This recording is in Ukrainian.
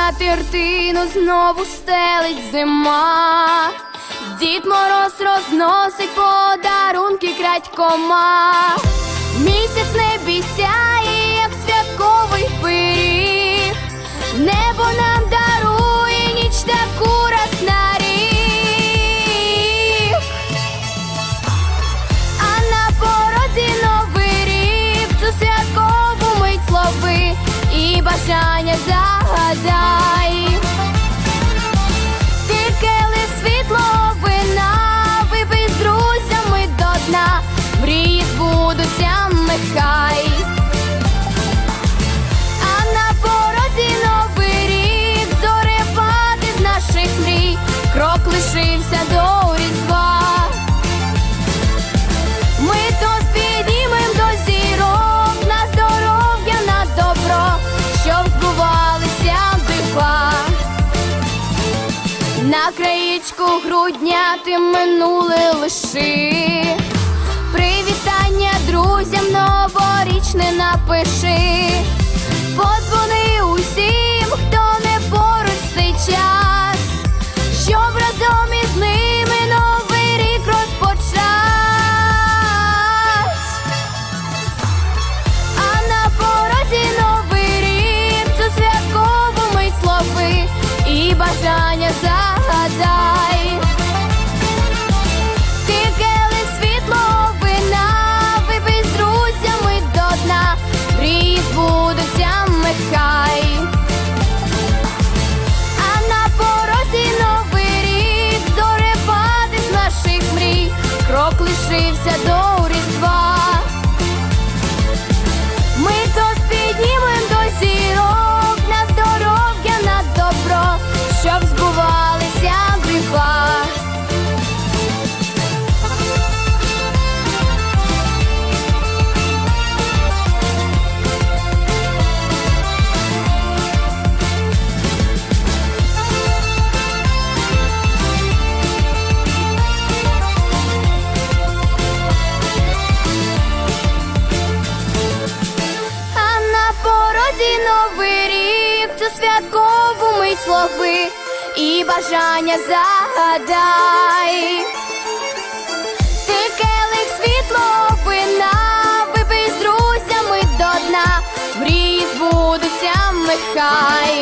скатертину знову стелить зима, дід мороз розносить подарунки крадькома. Місяць не бійся. грудня ти минуле лиши, привітання друзям новорічне напиши, подзвони усім, хто не поруч цей час, щоб разом із ними новий рік розпочать, а на порозі новий рік це святково мить слови і бажання за. новий рік, цю святкову мить слови і бажання загадай. Ти келих світло вина, випий з друзями до дна, мрії збудуться, михай.